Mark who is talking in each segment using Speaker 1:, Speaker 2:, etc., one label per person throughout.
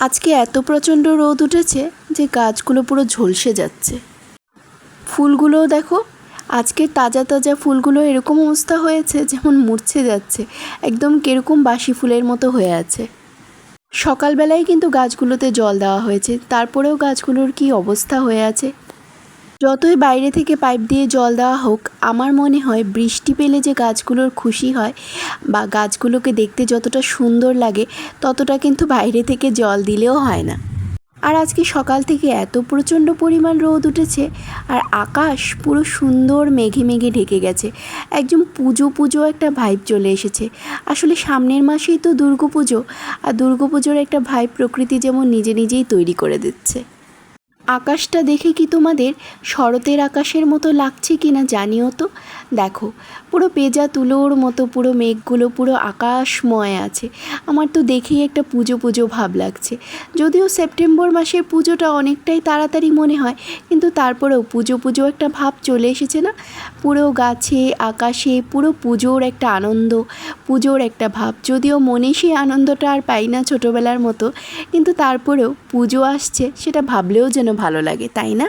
Speaker 1: আজকে এত প্রচণ্ড রোদ উঠেছে যে গাছগুলো পুরো ঝলসে যাচ্ছে। ফুলগুলোও দেখো, আজকে তাজা তাজা ফুলগুলো এরকম অবস্থা হয়েছে যেমন মরছে যাচ্ছে, একদম কীরকম বাসি ফুলের মতো হয়ে আছে। সকালবেলায় কিন্তু গাছগুলোতে জল দেওয়া হয়েছে, তারপরেও গাছগুলোর কি অবস্থা হয়ে আছে যতই বাইরে থেকে পাইপ দিয়ে জল দেওয়া হোক, আমার মনে হয় বৃষ্টি পেলে যে গাছগুলোর খুশি হয় বা গাছগুলোকে দেখতে যতটা সুন্দর লাগে, ততটা কিন্তু বাইরে থেকে জল দিলেও হয় না। আর আজকে সকাল থেকে এত প্রচণ্ড পরিমাণ রোদ উঠেছে আর আকাশ পুরো সুন্দর মেঘে মেঘে ঢেকে গেছে। একদম পুজো পুজো একটা ভাইব চলে এসেছে। আসলে সামনের মাসেই তো দুর্গা পুজো, আর দুর্গা পুজোর একটা ভাইব প্রকৃতি যেমন নিজে নিজেই তৈরি করে দিচ্ছে। আকাশটা দেখে কি তোমাদের শরতের আকাশের মতো লাগছে কি না জানিও তো? দেখো, পুরো পেজা তুলোর মতো পুরো মেঘগুলো পুরো আকাশময় আছে। আমার তো দেখেই একটা পুজো পুজো ভাব লাগছে। যদিও সেপ্টেম্বর মাসের পুজোটা অনেকটাই তাড়াতাড়ি মনে হয়, কিন্তু তারপরেও পুজো পুজো একটা ভাব চলে এসেছে না? পুরো গাছে, আকাশে, পুরো পুজোর একটা আনন্দ, পুজোর একটা ভাব। যদিও মনে সেই আনন্দটা আর পাই না ছোটোবেলার মতো, কিন্তু তারপরেও পুজো আসছে, সেটা ভাবলেও যেন ভালো লাগে, তাই না?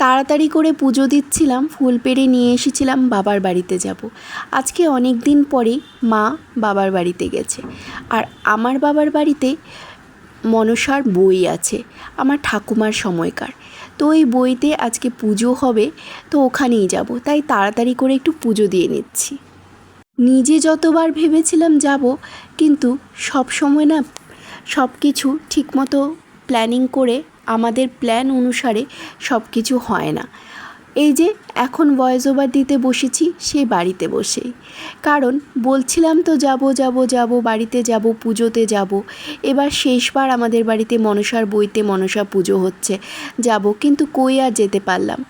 Speaker 1: তাড়াতাড়ি করে পুজো দিচ্ছিলাম, ফুল পেড়ে নিয়ে এসেছিলাম বাবার বাড়িতে যাব। আজকে অনেক দিন পরেই মা বাবার বাড়িতে গেছে। আর আমার বাবার বাড়িতে মনসার বই আছে, আমার ঠাকুমার সময়কার। তো ওই বইতে আজকে পুজো হবে, তো ওখানেই যাব। তাই তাড়াতাড়ি করে একটু পুজো দিয়ে নিচ্ছি। নিজে যতবার ভেবেছিলাম যাব, কিন্তু সব সময় না সব কিছু ঠিকমতো প্ল্যানিং করে আমাদের প্ল্যান অনুসারে সব কিছু হয় না। এই যে এখন ভয়েস ওভার দিতে বসেছি, সে বাড়িতে বসেই কারণ বলছিলাম তো যাব যাব যাব, বাড়িতে যাব, পুজোতে যাব। এবার শেষবার আমাদের বাড়িতে মনসার বইতে মনসা পুজো হচ্ছে। যাব, কিন্তু কই আর যেতে পারলাম?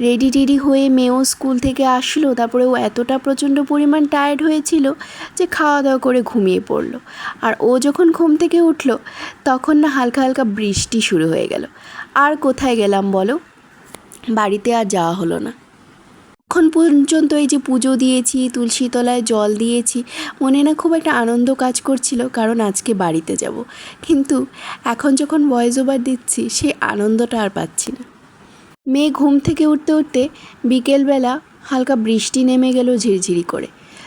Speaker 1: রেডি টেডি হয়ে মেয়েও স্কুল থেকে আসলো, তারপরে ও এতটা প্রচণ্ড পরিমাণ টায়ার্ড হয়েছিল যে খাওয়া দাওয়া করে ঘুমিয়ে পড়ল। আর ও যখন ঘুম থেকে উঠল, তখন না হালকা হালকা বৃষ্টি শুরু হয়ে গেল। আর কোথায় গেলাম বলো? বাড়িতে আর যাওয়া হলো না। এখন পর্যন্ত এই যে পুজো দিয়েছি, তুলসী তলায় জল দিয়েছি, মনে না খুব একটা আনন্দ কাজ করছিল, কারণ আজকে বাড়িতে যাব। কিন্তু এখন যখন ভয়েস ওভার দিচ্ছি, সেই আনন্দটা আর পাচ্ছি না। মেয়ে ঘুম থেকে উঠতে উঠতে বিকেলবেলা হালকা বৃষ্টি নেমে গেল ঝিরঝিরি করে।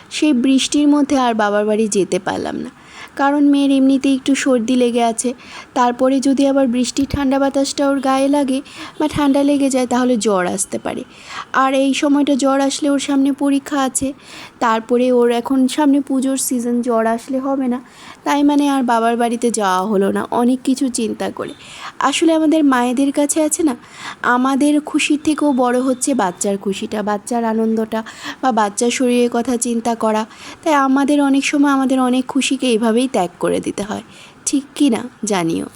Speaker 1: সেই বৃষ্টির মধ্যে আর বাবার বাড়ি যেতে পারলাম না। কারণ মেয়ের এমনিতেই একটু সর্দি লেগে আছে। তারপরে যদি আবার বৃষ্টির ঠান্ডা বাতাসটা ওর গায়ে লাগে বা ঠান্ডা লেগে যায়, তাহলে জ্বর আসতে পারে। আর এই সময়টা জ্বর আসলে ওর সামনে পরীক্ষা আছে। তারপরে ওর এখন সামনে পুজোর সিজন জ্বর আসলে হবে না। তাই মানে আর বাবার বাড়িতে যাওয়া হলো না, অনেক কিছু চিন্তা করে। আসলে আমাদের মায়েদের কাছে আছে না, আমাদের খুশির থেকেও বড় হচ্ছে বাচ্চার খুশিটা, বাচ্চার আনন্দটা বা বাচ্চার শরীরের কথা চিন্তা করা। তাই আমাদের অনেক সময় আমাদের অনেক খুশিকে এইভাবেই ত্যাগ করে দিতে হয়। ঠিক কি না জানিও।